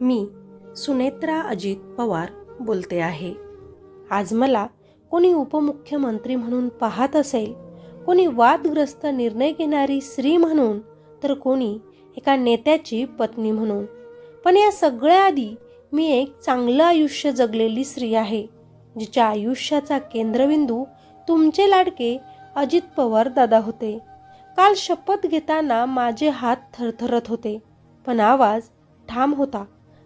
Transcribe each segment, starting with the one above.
मी सुनेत्रा अजित पवार बोलते आहे. आज मला कोणी उपमुख्यमंत्री म्हणून पाहत असेल कोणी वादग्रस्त निर्णय घेणारी स्त्री म्हणून तर कोणी एका नेत्याची पत्नी म्हणून. पण या सगळ्या आधी मी एक चांगलं आयुष्य जगलेली स्त्री आहे जिच्या आयुष्याचा केंद्रबिंदू तुमचे लाडके अजित पवार दादा होते. काल शपथ घेताना माझे हात थरथरत होते पण आवाज ठाम होता.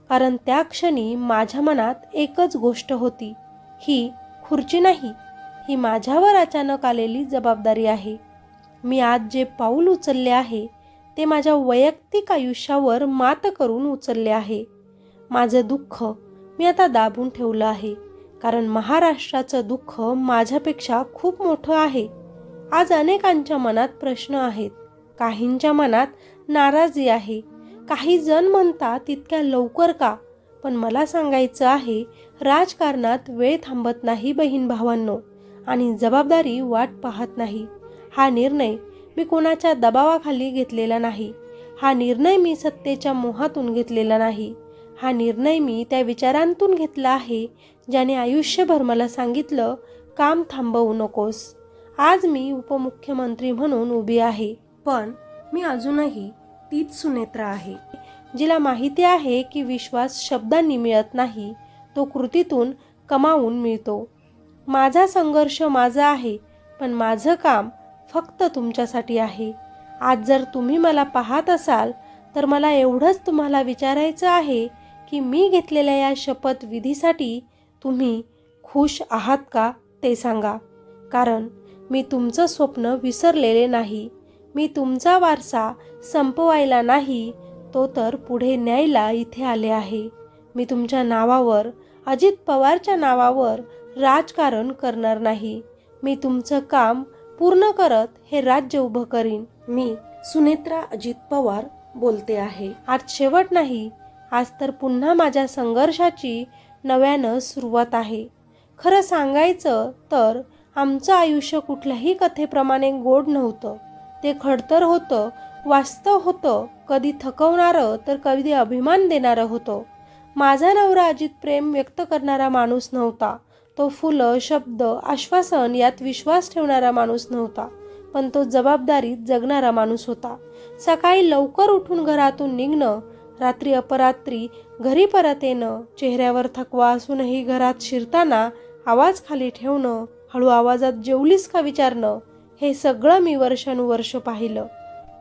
कारण त्या क्षणी माझ्या मनात एकच गोष्ट होती. ही खुर्ची नाही. ही माझ्यावर अचानक आलेली जबाबदारी आहे. मी आज जे पाऊल उचलले आहे ते माझ्या वैयक्तिक आयुष्यावर मात करून उचलले आहे. माझं दुःख मी आता दाबून ठेवलं आहे. कारण महाराष्ट्राचं दुःख माझ्यापेक्षा खूप मोठं आहे. आज अनेकांच्या मनात प्रश्न आहेत. काहींच्या मनात नाराजी आहे. काही जण म्हणतात तितक्या लवकर का? पण मला सांगायचं आहे राजकारणात वेळ थांबत नाही बहीण भावांनो आणि जबाबदारी वाट पाहत नाही. हा निर्णय मी कोणाच्या दबावाखाली घेतलेला नाही. हा निर्णय मी सत्तेच्या मोहातून घेतलेला नाही. हा निर्णय मी त्या विचारांतून घेतला आहे ज्याने आयुष्यभर मला सांगितलं काम थांबवू नकोस. आज मी उपमुख्यमंत्री म्हणून उभी आहे पण मी अजूनही तीच सुनेत्रा आहे. जिला माहिती आहे की विश्वास शब्दांनी मिळत नाही तो कृतीतून कमावून मिळतो. माझा संघर्ष माझा आहे पण माझं काम फक्त तुमच्यासाठी आहे. आज जर तुम्ही मला पाहत असाल तर मला एवढंच तुम्हाला विचारायचं आहे की मी घेतलेल्या या शपथविधीसाठी तुम्ही खुश आहात का ते सांगा. कारण मी तुमचं स्वप्न विसरलेले नाही. मी तुमचा वारसा संपवायला नाही तो तर पुढे न्यायला इथे आले आहे. मी तुमच्या नावावर अजित पवारच्या नावावर राजकारण करणार नाही. मी तुमचं काम पूर्ण करत हे राज्य उभं करीन. मी सुनेत्रा अजित पवार बोलते आहे. आज शेवट नाही आज तर पुन्हा माझ्या संघर्षाची नव्यानं सुरुवात आहे. खरं सांगायचं तर आमचं आयुष्य कुठल्याही कथेप्रमाणे गोड नव्हतं. ते खडतर होतं वास्तव होतं कधी थकवणारं तर कधी अभिमान देणारं होतं. माझा नवरा अजित प्रेम व्यक्त करणारा माणूस नव्हता. तो फुलं शब्द आश्वासन यात विश्वास ठेवणारा माणूस नव्हता. पण तो जबाबदारीत जगणारा माणूस होता. सकाळी लवकर उठून घरातून निघणं रात्री अपरात्री घरी परत येणं चेहऱ्यावर थकवा असूनही घरात शिरताना आवाज खाली ठेवणं हळू आवाजात जेवलीस का विचारणं हे सगळं मी वर्षानुवर्ष पाहिलं.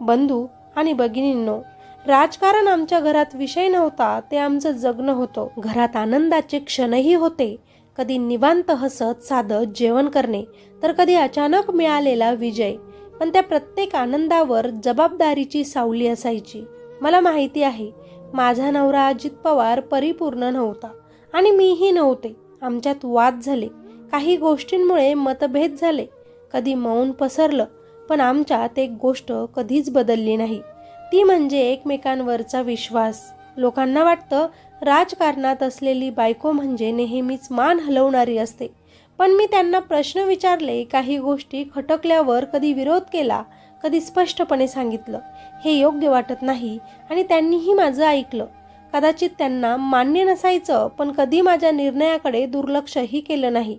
बंधू आणि भगिनींनो राजकारण आमच्या घरात विषय नव्हता ते आमचं जगणं होतं. घरात आनंदाचे क्षणही होते. कधी निवांत हसत साधत जेवण करणे तर कधी अचानक मिळालेला विजय. पण त्या प्रत्येक आनंदावर जबाबदारीची सावली असायची. मला माहिती आहे माझा नवरा अजित पवार परिपूर्ण नव्हता आणि मीही नव्हते. आमच्यात वाद झाले. काही गोष्टींमुळे मतभेद झाले. कधी मौन पसरलं पण आमच्यात एक गोष्ट कधीच बदलली नाही. ती म्हणजे एकमेकांवरचा विश्वास. लोकांना वाटतं राजकारणात असलेली बायको म्हणजे नेहमीच मान हलवणारी असते. पण मी त्यांना प्रश्न विचारले काही गोष्टी खटकल्यावर कधी विरोध केला कधी स्पष्टपणे सांगितलं. हे योग्य वाटत नाही आणि त्यांनीही माझं ऐकलं. कदाचित त्यांना मान्य नसायचं पण कधी माझ्या निर्णयाकडे दुर्लक्षही केलं नाही.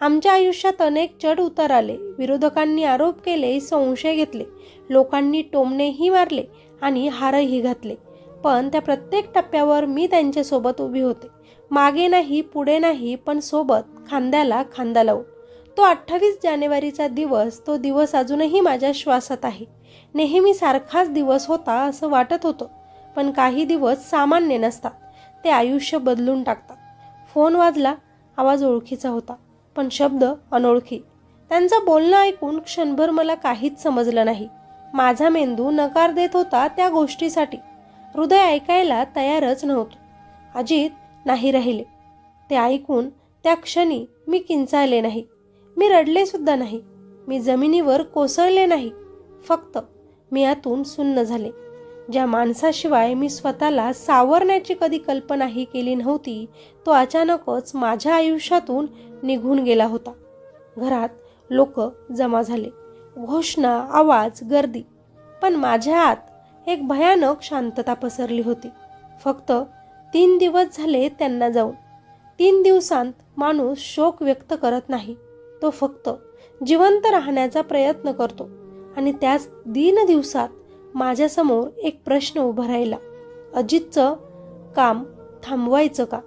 आमच्या आयुष्यात अनेक चढ उतार आले. विरोधकांनी आरोप केले संशय घेतले. लोकांनी टोमणेही मारले आणि हारही घातले. पण त्या प्रत्येक टप्प्यावर मी त्यांच्यासोबत उभी होते. मागे नाही पुढे नाही पण सोबत खांद्याला खांदा लावून. तो अठ्ठावीस जानेवारीचा दिवस तो दिवस अजूनही माझ्या श्वासात आहे. नेहमी सारखाच दिवस होता असं वाटत होतं पण काही दिवस सामान्य नसतात. ते आयुष्य बदलून टाकतात. फोन वाजला आवाज ओळखीचा होता. पण शब्द अनोळखी. त्यांचं बोलणं ऐकून क्षणभर मला काहीच समजलं नाही. माझा मेंदू नकार देत होता त्या गोष्टीसाठी. हृदय ऐकायला तयारच नव्हतं. अजित नाही राहिले. ते ऐकून त्या क्षणी मी किंचाळले नाही. मी रडले सुद्धा नाही. मी जमिनीवर कोसळले नाही. फक्त मी यातून सुन्न झाले. ज्या माणसाशिवाय मी स्वतःला सावरण्याची कधी कल्पनाही केली नव्हती तो अचानकच माझ्या आयुष्यातून निघून गेला होता. घरात लोक जमा झाले. घोषणा आवाज गर्दी. पण माझ्या आत एक भयानक शांतता पसरली होती. फक्त तीन दिवस झाले त्यांना जाऊन. तीन दिवसांत माणूस शोक व्यक्त करत नाही. तो फक्त जिवंत राहण्याचा प्रयत्न करतो. आणि त्याच दिन दिवसात माझ्यासमोर एक प्रश्न उभा राहिला. अजितचं काम थांबवायचं का?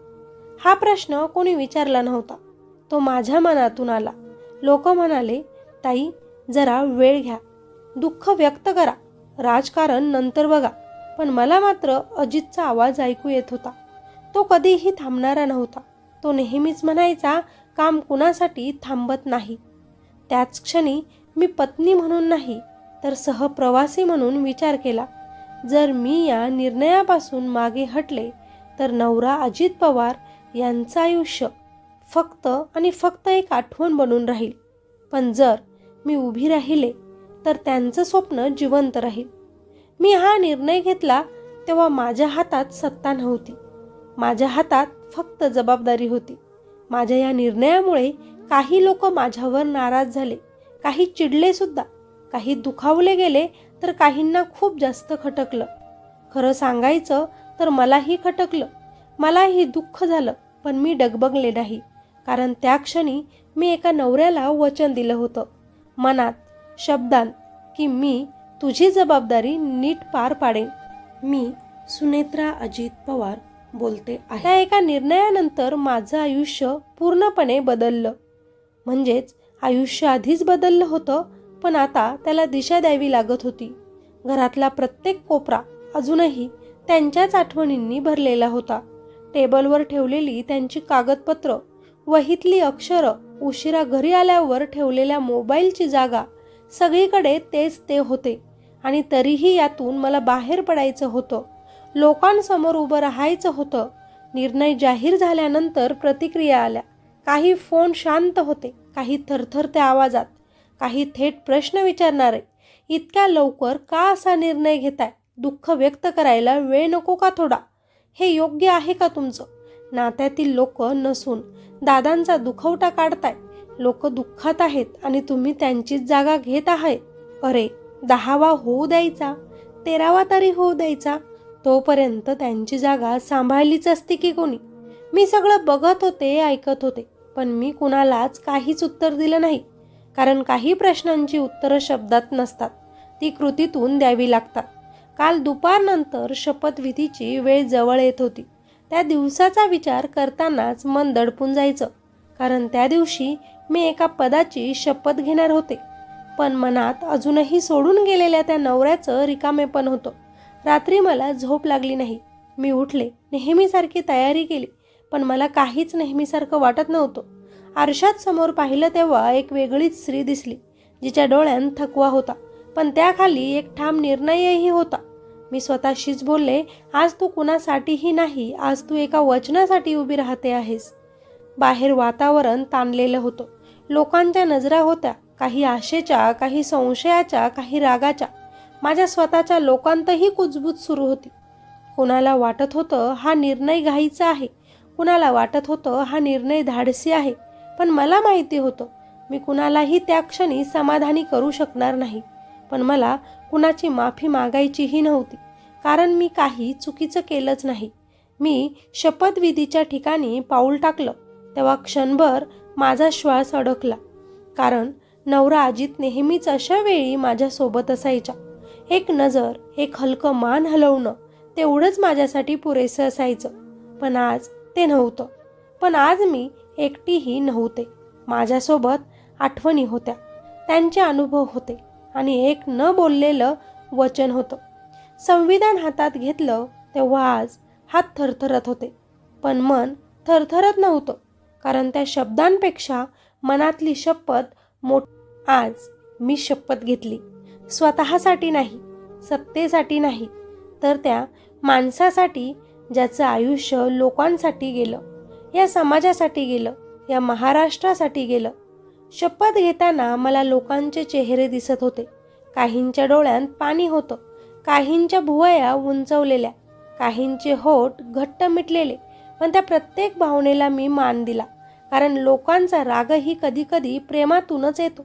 हा प्रश्न कोणी विचारला नव्हता. तो माझ्या मनातून आला. लोक म्हणाले ताई जरा वेळ घ्या. दुःख व्यक्त करा. राजकारण नंतर बघा. पण मला मात्र अजितचा आवाज ऐकू येत होता. तो कधीही थांबणारा नव्हता. तो नेहमीच म्हणायचा काम कुणासाठी थांबत नाही. त्याच क्षणी मी पत्नी म्हणून नाही तर सहप्रवासी म्हणून विचार केला. जर मी या निर्णयापासून मागे हटले तर नवरा अजित पवार यांचं आयुष्य फक्त आणि फक्त एक आठवण बनून राहील. पण जर मी उभी राहिले तर त्यांचं स्वप्न जिवंत राहील. मी हा निर्णय घेतला तेव्हा माझ्या हातात सत्ता नव्हती. माझ्या हातात फक्त जबाबदारी होती. माझ्या या निर्णयामुळे काही लोक माझ्यावर नाराज झाले काही चिडले सुद्धा काही दुखावले गेले तर काहींना खूप जास्त खटकलं. खरं सांगायचं तर मलाही खटकलं मलाही दुःख झालं पण मी डगबगले नाही. कारण त्या क्षणी मी एका नवऱ्याला वचन दिलं होतं. मनात शब्दांत की मी तुझी जबाबदारी नीट पार पाडेन. मी सुनेत्रा अजित पवार बोलते आहे. त्या एका निर्णयानंतर माझं आयुष्य पूर्णपणे बदललं. म्हणजेच आयुष्य आधीच बदललं होतं पण आता त्याला दिशा द्यावी लागत होती. घरातला प्रत्येक कोपरा अजूनही त्यांच्याच आठवणींनी भरलेला होता. टेबलवर ठेवलेली त्यांची कागदपत्र वहीतली अक्षरं उशिरा घरी आल्यावर ठेवलेल्या मोबाईलची जागा सगळीकडे तेच ते होते. आणि तरीही यातून मला बाहेर पडायचं होतं. लोकांसमोर उभं राहायचं होतं. निर्णय जाहीर झाल्यानंतर प्रतिक्रिया आल्या. काही फोन शांत होते. काही थरथरत्या आवाजात. काही थेट प्रश्न विचारणारे. इतक्या लवकर का असा निर्णय घेताय? दुःख व्यक्त करायला वेळ नको का थोडा? हे योग्य आहे का तुमचं? नात्यातील लोक नसून. दादांचा दुखवटा काढताय. लोक दुःखात आहेत आणि तुम्ही त्यांचीच जागा घेत आहात अरे दहावा होऊ द्यायचा. तेरावा तरी होऊ द्यायचा. तोपर्यंत त्यांची जागा सांभाळलीच असते की कोणी? मी सगळं बघत होते ऐकत होते पण मी कुणालाच काहीच उत्तर दिलं नाही. कारण काही प्रश्नांची उत्तरं शब्दात नसतात. ती कृतीतून द्यावी लागतात. काल दुपारनंतर शपथविधीची वेळ जवळ येत होती. त्या दिवसाचा विचार करतानाच मन दडपून जायचं. कारण त्या दिवशी मी एका पदाची शपथ घेणार होते. पण मनात अजूनही सोडून गेलेल्या त्या नवऱ्याचं रिकामेपण होतं. रात्री मला झोप लागली नाही. मी उठले नेहमीसारखी तयारी केली पण मला काहीच नेहमीसारखं वाटत नव्हतं. आरशात समोर पाहिलं तेव्हा एक वेगळीच स्त्री दिसली जिच्या डोळ्यांत थकवा होता. पण त्याखाली एक ठाम निर्णयही होता. मी स्वतःशीच बोलले आज तू कुणासाठीही नाही आज तू एका वचनासाठी उभी राहते आहेस. बाहेर वातावरण ताणलेलं होतं. लोकांच्या नजरा होत्या काही आशेच्या काही संशयाच्या काही रागाच्या. माझ्या स्वतःच्या लोकांतही कुजबूज सुरू होती. कुणाला वाटत होतं हा निर्णय घाईचा आहे. कुणाला वाटत होतं हा निर्णय धाडसी आहे. पण मला माहिती होतं मी कुणालाही त्या क्षणी समाधानी करू शकणार नाही. पण मला कुणाची माफी मागायचीही नव्हती. कारण मी काही चुकीचं केलंच नाही. मी शपथविधीच्या ठिकाणी पाऊल टाकलं. तेव्हा क्षणभर माझा श्वास अडकला. कारण नवरा अजित नेहमीच अशा वेळी माझ्यासोबत असायच्या एक नजर एक हलकं मान हलवणं तेवढंच माझ्यासाठी पुरेसं असायचं. पण आज ते नव्हतं. पण आज मी एकटीही नव्हते. माझ्यासोबत आठवणी होत्या. त्यांचे अनुभव होते आणि एक न बोललेलं वचन होतं. संविधान हातात घेतलं तेव्हा आज हात थरथरत होते. पण मन थरथरत नव्हतं कारण त्या शब्दांपेक्षा मनातली शपथ मोठ आज मी शपथ घेतली. स्वतःसाठी नाही सत्तेसाठी नाही तर त्या माणसासाठी ज्याचं आयुष्य लोकांसाठी गेलं या समाजासाठी गेलं या महाराष्ट्रासाठी गेलं. शपथ घेताना मला लोकांचे चेहरे दिसत होते. काहींच्या डोळ्यात पाणी होतं. काहींच्या भुवया उंचवलेल्या काहींचे होठ घट्ट मिटलेले पण त्या प्रत्येक भावनेला मी मान दिला. कारण लोकांचा रागही कधीकधी प्रेमातूनच येतो.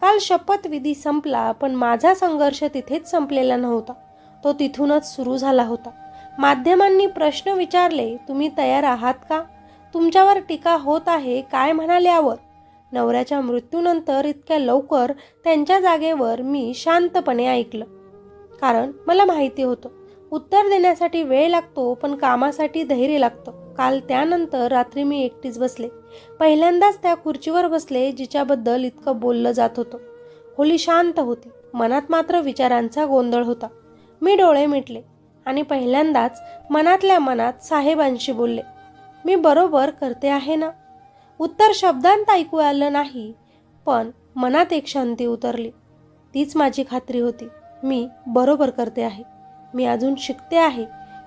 काल शपथविधी संपला पण माझा संघर्ष तिथेच संपलेला नव्हता. तो तिथूनच सुरू झाला होता. माध्यमांनी प्रश्न विचारले तुम्ही तयार आहात का? तुमच्यावर टीका होत आहे काय म्हणाल्यावर? नवऱ्याच्या मृत्यूनंतर इतक्या लवकर त्यांच्या जागेवर मी शांतपणे ऐकलं. कारण मला माहिती होतं. उत्तर देण्यासाठी वेळ लागतो पण कामासाठी धैर्य लागतं. काल त्यानंतर रात्री मी एकटीच बसले. पहिल्यांदाच त्या खुर्चीवर बसले जिच्याबद्दल इतकं बोललं जात होतं. खोली शांत होती. मनात मात्र विचारांचा गोंधळ होता. मी डोळे मिटले आणि पहिल्यांदाच मनातल्या मनात साहेबांशी बोलले. मी बरोबर करते आहे ना? उत्तर शब्दांत ऐकू आलं नाही पण मनात एक शांती उतरली. तीच माझी खात्री होती. मी बरोबर करते आहे. मी अजून शिकते आहे.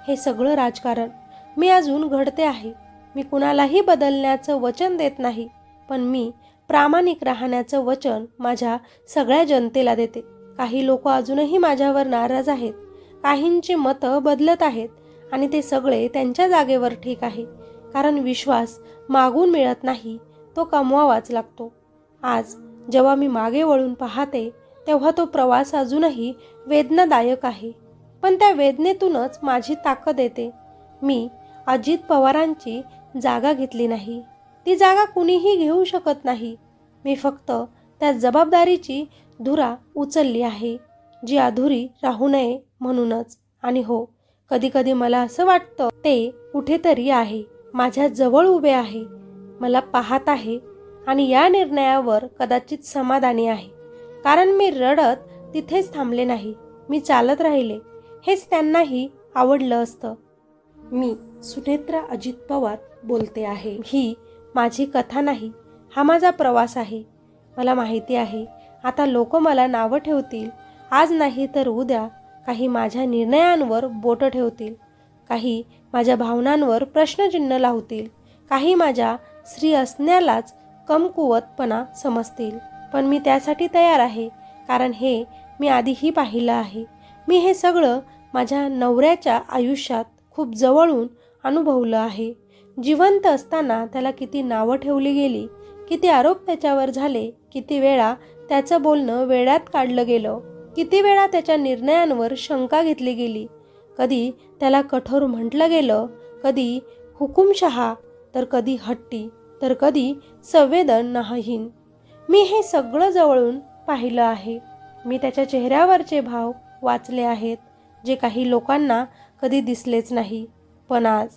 हे सगळं राजकारण. मी अजून घडते आहे. मी कुणालाही बदलण्याचं वचन देत नाही पण मी प्रामाणिक राहण्याचं वचन माझ्या सगळ्या जनतेला देते. काही लोक अजूनही माझ्यावर नाराज आहेत. काहींची मतं बदलत आहेत आणि ते सगळे त्यांच्या जागेवर ठीक आहे. कारण विश्वास मागून मिळत नाही तो कमवावाच लागतो. आज जेव्हा मी मागे वळून पाहते तेव्हा तो प्रवास अजूनही वेदनादायक आहे. पण त्या वेदनेतूनच माझी ताकद येते. मी अजित पवारांची जागा घेतली नाही. ती जागा कुणीही घेऊ शकत नाही. मी फक्त त्या जबाबदारीची धुरा उचलली आहे जी अधुरी राहू नये म्हणूनच. आणि हो कधीकधी मला असं वाटतं ते कुठेतरी आहे. माझ्या जवळ उभे आहे. मला पाहत आहे. आणि या निर्णयावर कदाचित समाधानी आहे. कारण मी रडत तिथेच थांबले नाही. मी चालत राहिले. हेच त्यांनाही आवडलं असतं. मी सुनेत्रा अजित पवार बोलते आहे. ही माझी कथा नाही. हा माझा प्रवास आहे. मला माहिती आहे. आता लोक मला नावं ठेवतील. आज नाही तर उद्या काही माझ्या निर्णयांवर बोटं ठेवतील. काही माझ्या भावनांवर प्रश्नचिन्ह लावतील. काही माझ्या स्त्री असण्यालाच कमकुवतपणा समजतील. पण मी त्यासाठी तयार आहे कारण हे मी आधीही पाहिलं आहे. मी हे सगळं माझ्या नवऱ्याच्या आयुष्यात खूप जवळून अनुभवलं आहे. जिवंत असताना त्याला किती नावं ठेवली गेली किती आरोप त्याच्यावर झाले किती वेळा त्याचं बोलणं वेळात काढलं गेलं किती वेळा त्याच्या निर्णयांवर शंका घेतली गेली. कधी त्याला कठोर म्हटलं गेलं कधी हुकुमशहा तर कधी हट्टी तर कधी संवेदनहीन. मी हे सगळं जवळून पाहिलं आहे. मी त्याच्या चेहऱ्यावरचे भाव वाचले आहेत जे काही लोकांना कधी दिसलेच नाही. पण आज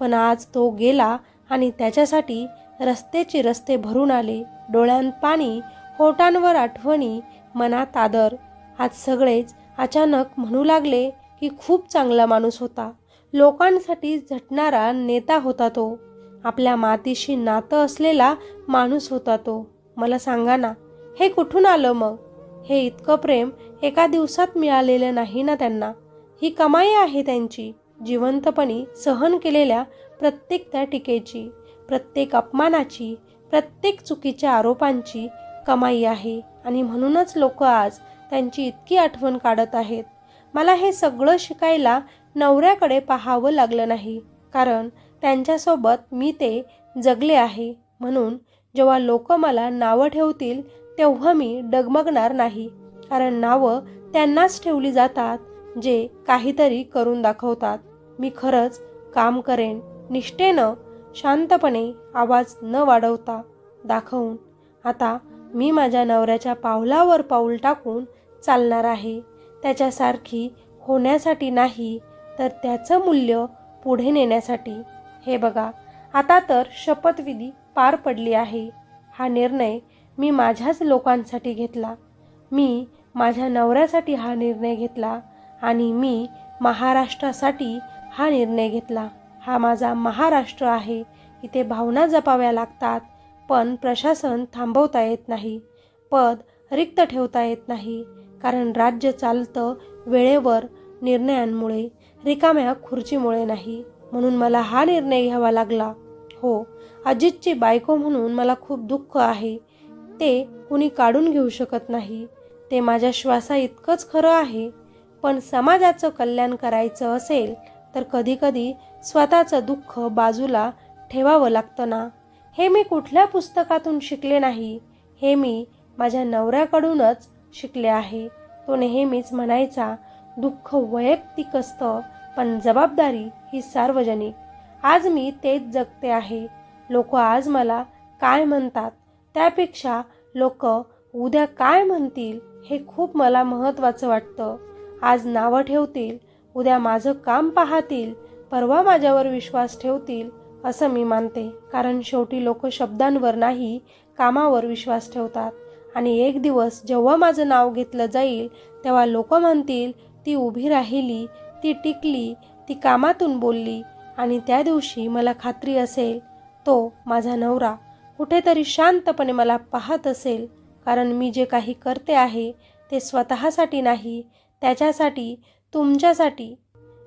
पण आज तो गेला आणि त्याच्यासाठी रस्तेचे रस्ते भरून आले. डोळ्यांत पाणी होटांवर आठवणी मनात आदर. आज सगळेच अचानक म्हणू लागले की खूप चांगला माणूस होता. लोकांसाठी झटणारा नेता होता तो. आपल्या मातीशी नातं असलेला माणूस होता तो. मला सांगा ना हे कुठून आलं मग? हे इतकं प्रेम एका दिवसात मिळालेलं नाही ना त्यांना. ही कमाई आहे त्यांची जिवंतपणी सहन केलेल्या प्रत्येक त्या टीकेची प्रत्येक अपमानाची प्रत्येक चुकीच्या आरोपांची कमाई आहे. आणि म्हणूनच लोक आज त्यांची इतकी आठवण काढत आहेत. मला हे सगळं शिकायला नवऱ्याकडे पाहावं लागलं नाही कारण त्यांच्यासोबत मी ते जगले आहे. म्हणून जेव्हा लोक मला नावं ठेवतील तेव्हा मी डगमगणार नाही. कारण नावं त्यांनाच ठेवली जातात जे काहीतरी करून दाखवतात. मी खरंच काम करेन निष्ठेनं शांतपणे आवाज न वाढवता दाखवून. आता मी माझ्या नवऱ्याच्या पावलावर पाऊल टाकून चालणार आहे. त्याच्यासारखी होण्यासाठी नाही तर त्याचं मूल्य पुढे नेण्यासाठी. हे बघा आता तर शपथविधी पार पडली आहे. हा निर्णय मी माझ्याच लोकांसाठी घेतला. मी माझ्या नवऱ्यासाठी हा निर्णय घेतला आणि मी महाराष्ट्रासाठी हा निर्णय घेतला. हा माझा महाराष्ट्र आहे. इथे भावना जपाव्या लागतात पण प्रशासन थांबवता येत नाही. पद रिक्त ठेवता येत नाही कारण राज्य चालतं वेळेवर निर्णयांमुळे रिकाम्या खुर्चीमुळे नाही. म्हणून मला हा निर्णय घ्यावा लागला. हो अजितची बायको म्हणून मला खूप दुःख आहे. ते कुणी काढून घेऊ शकत नाही. ते माझ्या श्वासा इतकंच खरं आहे. पण समाजाचं कल्याण करायचं असेल तर कधीकधी स्वतःचं दुःख बाजूला ठेवावं लागतं ना. हे मी कुठल्या पुस्तकातून शिकले नाही. हे मी माझ्या नवऱ्याकडूनच शिकले आहे. तो नेहमीच म्हणायचा दुःख वैयक्तिक असतं पण जबाबदारी ही सार्वजनिक. आज मी तेच जगते आहे. लोक आज मला काय म्हणतात? त्यापेक्षा लोक उद्या काय म्हणतील हे खूप मला महत्त्वाचं वाटतं. आज नावं ठेवतील उद्या माझं काम पाहतील परवा माझ्यावर विश्वास ठेवतील असं मी मानते. कारण शेवटी लोक शब्दांवर नाही कामावर विश्वास ठेवतात. आणि एक दिवस जेव्हा माझं नाव घेतलं जाईल तेव्हा लोक म्हणतील ती उभी राहिली ती टिकली ती कामातून बोलली. आणि त्या दिवशी मला खात्री असेल तो माझा नवरा कुठेतरी शांतपणे मला पाहत असेल कारण मी जे काही करते आहे ते स्वतःसाठी नाही त्याच्यासाठी तुमच्यासाठी.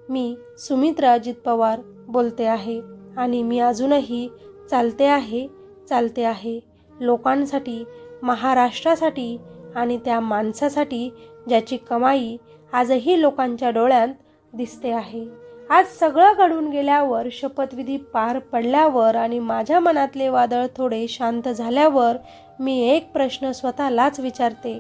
मी सुमित्रा अजित पवार बोलते आहे आणि मी अजूनही चालते आहे चालते आहे. लोकांसाठी महाराष्ट्रासाठी आणि त्या माणसासाठी ज्याची कमाई आजही लोकांच्या डोळ्यांत दिसते आहे. आज सगळं घडून गेल्यावर शपथविधी पार पडल्यावर आणि माझ्या मनातले वादळ थोडे शांत झाल्यावर मी एक प्रश्न स्वतःलाच विचारते.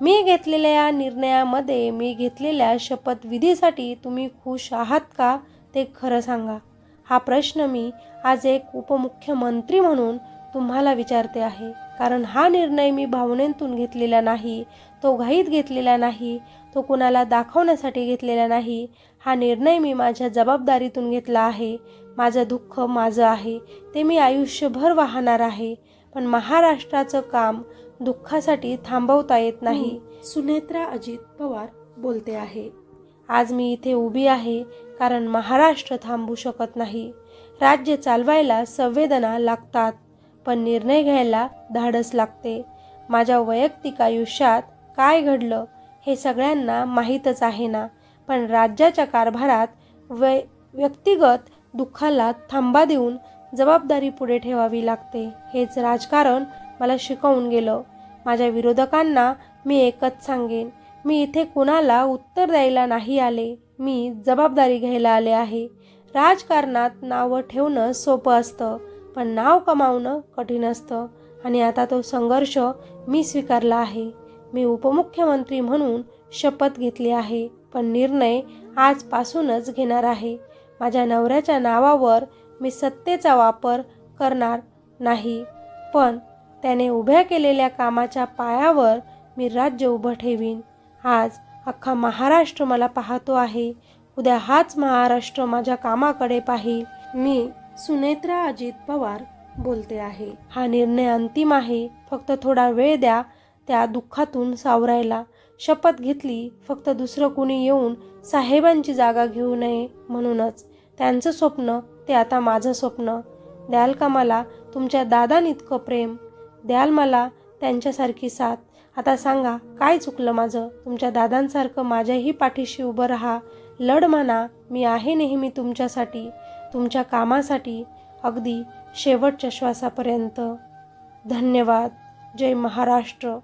मी घेतलेल्या या निर्णयामध्ये मी घेतलेल्या शपथविधीसाठी तुम्ही खुश आहात का ते खरं सांगा. हा प्रश्न मी आज एक उपमुख्यमंत्री म्हणून तुम्हाला विचारते आहे. कारण हा निर्णय मी भावनेतून घेतलेला नाही तो घाईत घेतलेला नाही तो कुणाला दाखवण्यासाठी घेतलेला नाही हा निर्णय मी माझ्या जबाबदारीतून घेतला आहे. माझं दुःख माझं आहे. ते मी आयुष्यभर वाहणार आहे. पण महाराष्ट्राचं काम दुःखासाठी थांबवता येत नाही. सुनेत्रा अजित पवार बोलते आहे. आज मी इथे उभी आहे कारण महाराष्ट्र थांबू शकत नाही. राज्य चालवायला संवेदना लागतात पण निर्णय घ्यायला धाडस लागते. माझ्या वैयक्तिक आयुष्यात काय घडलं हे सगळ्यांना माहीतच आहे ना. पण राज्याच्या कारभारात वै व्यक्तिगत दुःखाला थांबा देऊन जबाबदारी पुढे ठेवावी लागते. हेच राजकारण मला शिकवून गेलं. माझ्या विरोधकांना मी एकच सांगेन. मी इथे कुणाला उत्तर द्यायला नाही आले. मी जबाबदारी घ्यायला आले आहे. राजकारणात नावं ठेवणं सोपं असतं पण नाव कमावणं कठीण असतं आणि आता तो संघर्ष मी स्वीकारला आहे. मी उपमुख्यमंत्री म्हणून शपथ घेतली आहे पण निर्णय आजपासूनच घेणार आहे. माझ्या नवऱ्याच्या नावावर मी सत्तेचा वापर करणार नाही पण त्याने उभ्या केलेल्या कामाच्या पायावर मी राज्य उभं ठेवीन. आज अख्खा महाराष्ट्र मला पाहतो आहे. उद्या हाच महाराष्ट्र माझ्या कामाकडे पाहिल. मी सुनेत्रा अजित पवार बोलते आहे. हा निर्णय अंतिम आहे. फक्त थोडा वेळ द्या त्या दुःखातून सावरायला. शपथ घेतली फक्त दुसरं कुणी येऊन साहेबांची जागा घेऊ नये म्हणूनच. त्यांचं स्वप्न ते आता माझं स्वप्न. द्याल का मला तुमच्या दादांइतकं प्रेम? द्याल मला त्यांच्यासारखी साथ? आता सांगा काय चुकलं माझं? तुमच्या दादांसारखं माझ्याही पाठीशी उभं राहा. लढ म्हणा मी आहे नेहमी तुमच्यासाठी तुमच्या कामासाठी अगदी शेवटच्या श्वासापर्यंत. धन्यवाद. जय महाराष्ट्र.